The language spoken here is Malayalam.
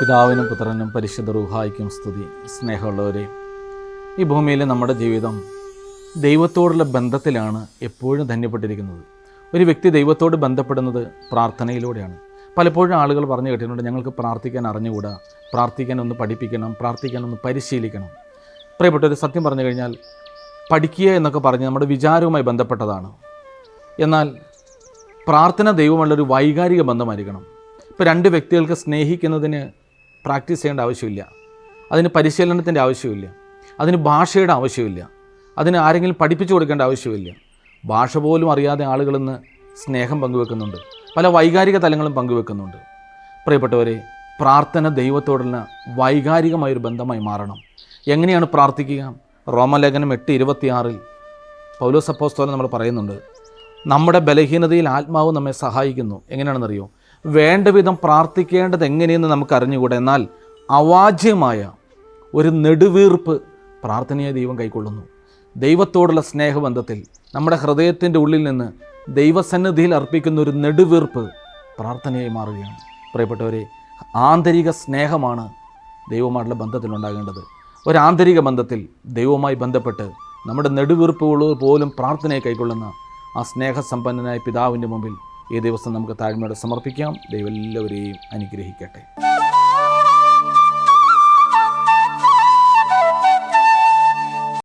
പിതാവിനും പുത്രനും പരിശുദ്ധ റൂഹായിക്കും സ്തുതി. സ്നേഹമുള്ളവരെ ഈ ഭൂമിയിൽ നമ്മുടെ ജീവിതം ദൈവത്തോടുള്ള ബന്ധത്തിലാണ് എപ്പോഴും ധന്യപ്പെട്ടിരിക്കുന്നത്. ഒരു വ്യക്തി ദൈവത്തോട് ബന്ധപ്പെടുന്നത് പ്രാർത്ഥനയിലൂടെയാണ്. പലപ്പോഴും ആളുകൾ പറഞ്ഞു കേട്ടിട്ടുണ്ട് ഞങ്ങൾക്ക് പ്രാർത്ഥിക്കാൻ അറിഞ്ഞുകൂടാ. പ്രാർത്ഥിക്കാൻ ഒന്ന് പഠിപ്പിക്കണം പ്രാർത്ഥിക്കാൻ ഒന്ന് പരിശീലിക്കണം. പ്രിയപ്പെട്ടവർ സത്യം പറഞ്ഞു കഴിഞ്ഞാൽ പഠിക്കുക എന്നൊക്കെ പറഞ്ഞ് നമ്മുടെ വിചാരവുമായി ബന്ധപ്പെട്ടതാണ്. എന്നാൽ പ്രാർത്ഥന ദൈവമുള്ളൊരു വൈകാരിക ബന്ധമായിരിക്കണം. ഇപ്പോൾ രണ്ട് വ്യക്തികൾക്ക് സ്നേഹിക്കുന്നതിന് പ്രാക്ടീസ് ചെയ്യേണ്ട ആവശ്യമില്ല. അതിന് പരിശീലനത്തിന്റെ ആവശ്യമില്ല. അതിന് ഭാഷയുടെ ആവശ്യമില്ല. അതിന് ആരെങ്കിലും പഠിപ്പിച്ചു കൊടുക്കേണ്ട ആവശ്യമില്ല. ഭാഷ പോലും അറിയാതെ ആളുകളിന്ന് സ്നേഹം പങ്കുവെക്കുന്നുണ്ട്. പല വൈകാരിക തലങ്ങളും പങ്കുവെക്കുന്നുണ്ട്. പ്രിയപ്പെട്ടവരെ പ്രാർത്ഥന ദൈവത്തോടുള്ള വൈകാരികമായൊരു ബന്ധമായി മാറണം. എങ്ങനെയാണ് പ്രാർത്ഥിക്കുക? റോമലേഖനം എട്ട് ഇരുപത്തിയാറിൽ പൗലോസ് അപ്പോസ്തോലൻ നമ്മൾ പറയുന്നുണ്ട് നമ്മുടെ ബലഹീനതയിൽ ആത്മാവ് നമ്മെ സഹായിക്കുന്നു. എങ്ങനെയാണെന്നറിയോ? വേണ്ട വിധം പ്രാർത്ഥിക്കേണ്ടത് എങ്ങനെയെന്ന് നമുക്ക് അറിഞ്ഞുകൂടെ എന്നാൽ അവാജ്യമായ ഒരു നെടുവീർപ്പ് പ്രാർത്ഥനയെ ദൈവം കൈക്കൊള്ളുന്നു. ദൈവത്തോടുള്ള സ്നേഹബന്ധത്തിൽ നമ്മുടെ ഹൃദയത്തിന്റെ ഉള്ളിൽ നിന്ന് ദൈവസന്നിധിയിൽ അർപ്പിക്കുന്ന ഒരു നെടുവീർപ്പ് പ്രാർത്ഥനയായി മാറുകയാണ്. പ്രിയപ്പെട്ടവരെ ആന്തരിക സ്നേഹമാണ് ദൈവമായിട്ടുള്ള ബന്ധത്തിലുണ്ടാകേണ്ടത് ഒരു ആന്തരിക ബന്ധത്തിൽ ദൈവവുമായി ബന്ധപ്പെട്ട് നമ്മുടെ നെടുവീർപ്പുകൾ പോലും പ്രാർത്ഥനയെ കൈക്കൊള്ളുന്ന ആ സ്നേഹസമ്പന്നനായ പിതാവിന്റെ മുമ്പിൽ ഈ ദിവസം നമുക്ക് താഴ്മയോടെ സമർപ്പിക്കാം. ദൈവം എല്ലാവരെയും അനുഗ്രഹിക്കട്ടെ.